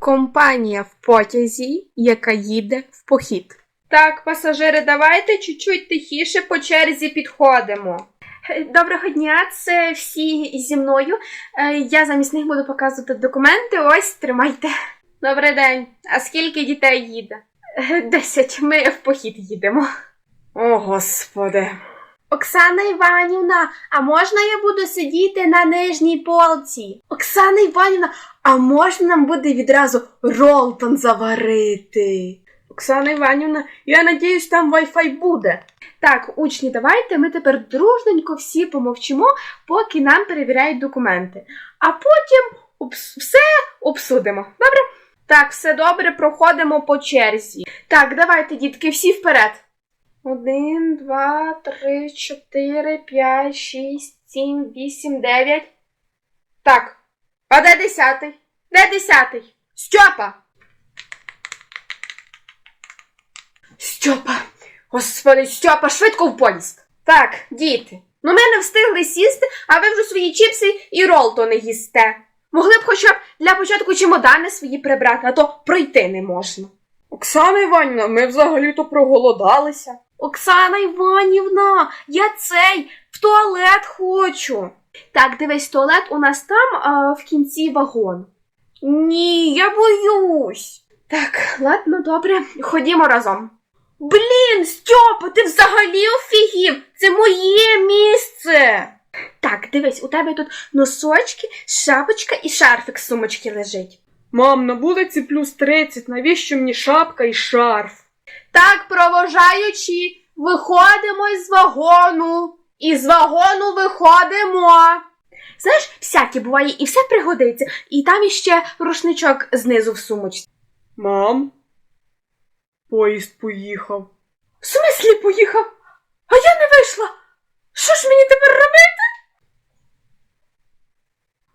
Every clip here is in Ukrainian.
Компанія в потязі, яка їде в похід. Так, пасажири, давайте чуть-чуть тихіше по черзі підходимо. Доброго дня, це всі зі мною. Е, Я замість них буду показувати документи. Ось тримайте. Добрий день. А скільки дітей їде? Е, Десять. Ми в похід їдемо. О, господи. Оксана Іванівна, а можна я буду сидіти на нижній полці? Оксана Іванівна, а можна нам буде відразу ролтон заварити? Оксана Іванівна, я надіюсь, там Wi-Fi буде. Так, учні, давайте ми тепер дружненько всі помовчимо, поки нам перевіряють документи. А потім обс- все обсудимо. Добре? Так, все добре, проходимо по черзі. Так, давайте, дітки, всі вперед. Один, два, три, чотири, п'ять, шість, сім, вісім, дев'ять. Так. А де десятий? Де десятий? Стьопа! Стьопа! Господи, Стьопа, швидко в поїзд! Так, діти. Ну ми не встигли сісти, а ви вже свої чіпси і ролто не їсте. Могли б хоча б для початку чемодани свої прибрати, а то пройти не можна. Оксана Іванівна, ми взагалі-то проголодалися. Оксана Іванівна, я цей в туалет хочу. Так, дивись, туалет у нас там а, в кінці вагону. Ні, я боюсь. Так, ладно, добре, ходімо разом. Блін, Стьопа, ти взагалі офігів! Це моє місце. Так, дивись, у тебе тут носочки, шапочка і шарфик з сумочки лежить. Мам, на вулиці плюс 30, навіщо мені шапка і шарф? Так, провожаючи, виходимо із вагону. Із вагону виходимо. Знаєш, всяке буває, і все пригодиться. І там іще рушничок знизу в сумочці. Мам, поїзд поїхав. В смислі поїхав? А я не вийшла. Що ж мені тепер робити?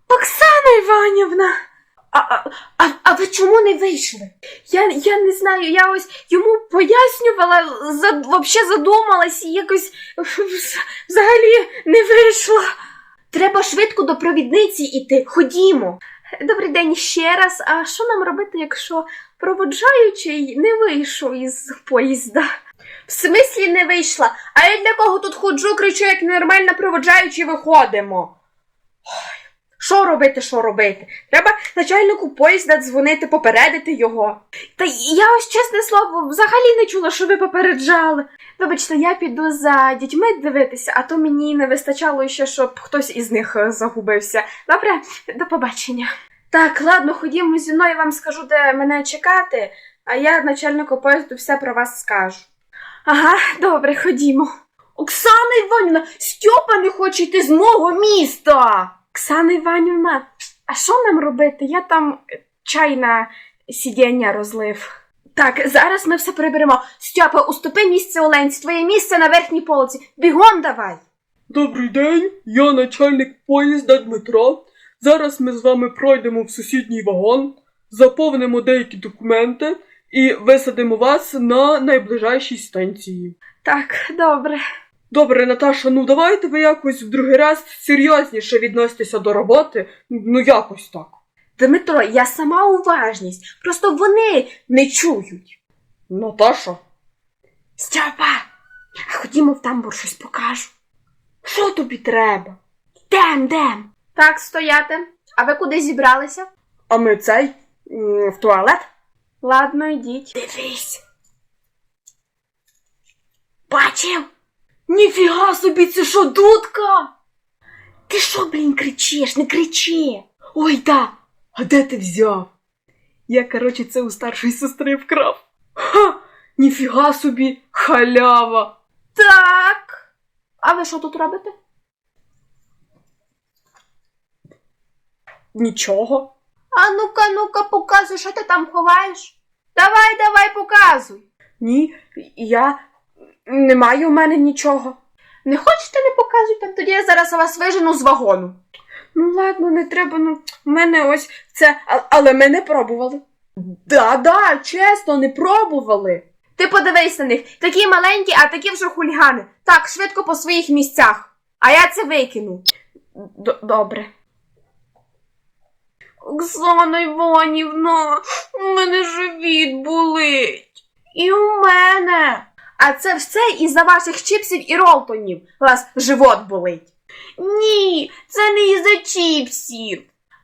Оксана Іванівна. А, а, а, ви чому не вийшли? Я, я не знаю, я ось йому пояснювала, за, вообще задумалась і якось взагалі не вийшла. Треба швидко до провідниці іти. Ходімо. Добрий день ще раз. А що нам робити, якщо проводжаючий не вийшов із поїзда? В смислі не вийшла? А я для кого тут ходжу, кричу, як нормально проводжаючи виходимо. Що робити, що робити? Треба начальнику поїзда дзвонити, попередити його. Та я ось чесне слово, взагалі не чула, що ви попереджали. Вибачте, я піду за дітьми дивитися, а то мені не вистачало ще, щоб хтось із них е, загубився. Добре, до побачення. Так, ладно, ходімо зі мною, вам скажу, де мене чекати, а я начальнику поїзду все про вас скажу. Ага, добре, ходімо. Оксана Іванівна, Стьопа не хоче йти з мого міста. Оксана Іванівна, а що нам робити? Я там чай на сидіння розлив. Так, зараз ми все приберемо. Стьопа, уступи місце Оленці, твоє місце на верхній полиці. Бігом давай. Добрий день, я начальник поїзда Дмитро. Зараз ми з вами пройдемо в сусідній вагон, заповнимо деякі документи і висадимо вас на найближайшій станції. Так, добре. Добре, Наташа, ну давайте ви якось в другий раз серйозніше відноситеся до роботи. Ну якось так. Дмитро, я сама уважність. Просто вони не чують. Наташа? Стьопа, а ходімо в тамбур щось покажу. Що тобі треба? Дем, дем. Так, стояти. А ви куди зібралися? А ми цей м, в туалет? Ладно, йдіть. Дивись. Бачив? Ніфіга собі, це що, дудка? Ти що, блін, кричиш? Не кричи. Ой, да. А де ти взяв? Я, коротше, це у старшої сестри вкрав. Ха! Ніфіга собі, халява! Так. А ви що тут робите? Нічого. А ну-ка, ну-ка, показуй, що ти там ховаєш. Давай, давай, показуй. Ні, я не маю в мене нічого. Не хочете, не показуйте, тоді я зараз вас вижену з вагону. Ну ладно, не треба, ну, в мене ось це, а- але ми не пробували. Да, да, чесно, не пробували. Ти подивись на них, такі маленькі, а такі вже хулігани. Так, швидко по своїх місцях. А я це викину. Д- добре. Оксана Іванівна, у мене живіт болить. І у мене. А це все із-за ваших чіпсів і ролтонів. Вас живот болить. Ні, це не із-за чіпсів.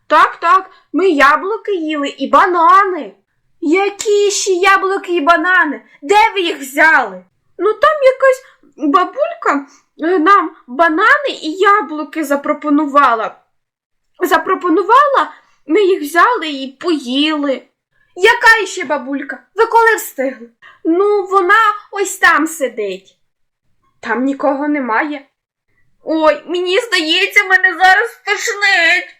Так, так, ми яблуки їли і банани. Які ще яблуки і банани? Де ви їх взяли? Ну там якась бабулька е, нам банани і яблуки запропонувала. Запропонувала, ми їх взяли і поїли. Яка іще бабулька? Ви коли встигли? Ну, вона ось там сидить. Там нікого немає. Ой, мені здається, мене зараз тошнить.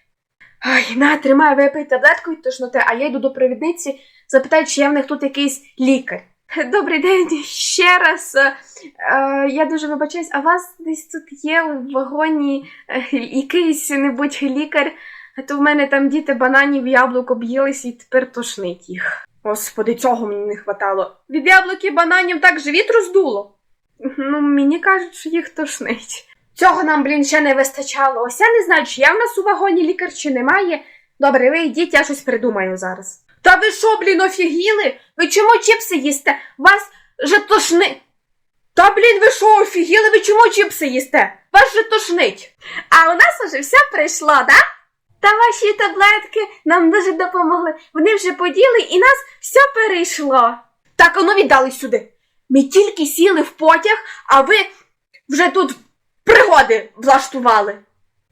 Ай, на, тримай, випий таблетку від тошноти, а я йду до провідниці, запитаю, чи є в них тут якийсь лікар. Добрий день ще раз. Е, е, я дуже вибачаюсь, а у вас десь тут є в вагоні е, якийсь небудь лікар, а то в мене там діти бананів яблук об'їлись і тепер тошнить їх. Господи, цього мені не хватало. Від яблук і бананів так живіт роздуло. Ну, мені кажуть, що їх тошнить. Цього нам, блін, ще не вистачало. Ось я не знаю, чи є в нас у вагоні лікар, чи немає. Добре, ви йдіть, я щось придумаю зараз. Та ви що, блін, офігіли? Ви чому чіпси їсте? Вас же тошни. Та блін, ви що, офігіли? Ви чому чіпси їсте? Вас же тошнить. А у нас уже все прийшло, да? Та ваші таблетки нам дуже допомогли. Вони вже поділи і нас все перейшло. Так, ану віддали сюди. Ми тільки сіли в потяг, а ви вже тут пригоди влаштували.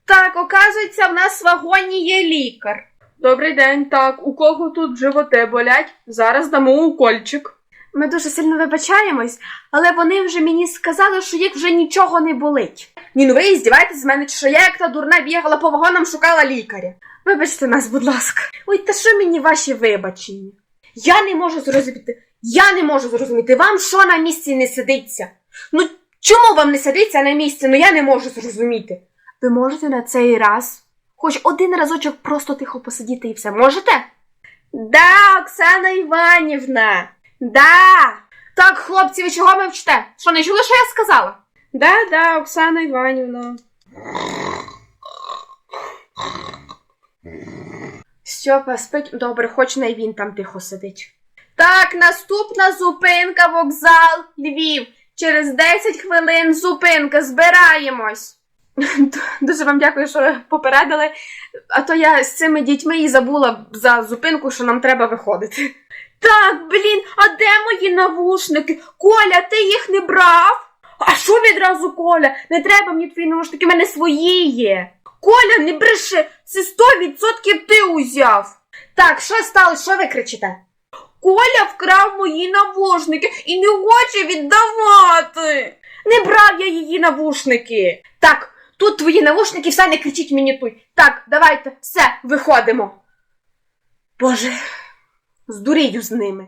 Так, оказується, в нас в вагоні є лікар. Добрий день, так, у кого тут животи болять? Зараз дамо укольчик. Ми дуже сильно вибачаємось, але вони вже мені сказали, що їх вже нічого не болить. Ні, ну ви здіваєтесь з мене, чи що я як та дурна бігала по вагонам, шукала лікаря. Вибачте нас, будь ласка. Ой, та що мені ваші вибачення? Я не можу зрозуміти. Я не можу зрозуміти. Вам що на місці не сидиться? Ну чому вам не сидиться на місці? Ну я не можу зрозуміти. Ви можете на цей раз хоч один разочок просто тихо посидіти і все. Можете? Да, Оксана Іванівна. Да. Так, хлопці, ви чого мовчите? Що не чули, що я сказала? Да, да, Оксана Іванівна. Стьопа спить. Добре, хоч не він там тихо сидить. Так, наступна зупинка, вокзал, Львів. Через 10 хвилин зупинка, збираємось. Дуже вам дякую, що попередили. А то я з цими дітьми і забула за зупинку, що нам треба виходити. Так, блін, а де мої навушники? Коля, ти їх не брав? А що відразу Коля? Не треба мені твої навушники, в мене свої є. Коля, не бреши, це 100% ти узяв. Так, що сталося? Що ви кричите? Коля вкрав мої навушники і не хоче віддавати. Не брав я її навушники. Так, тут твої навушники, все не кричіть мені тут. Так, давайте, все, виходимо. Боже, здурію з ними.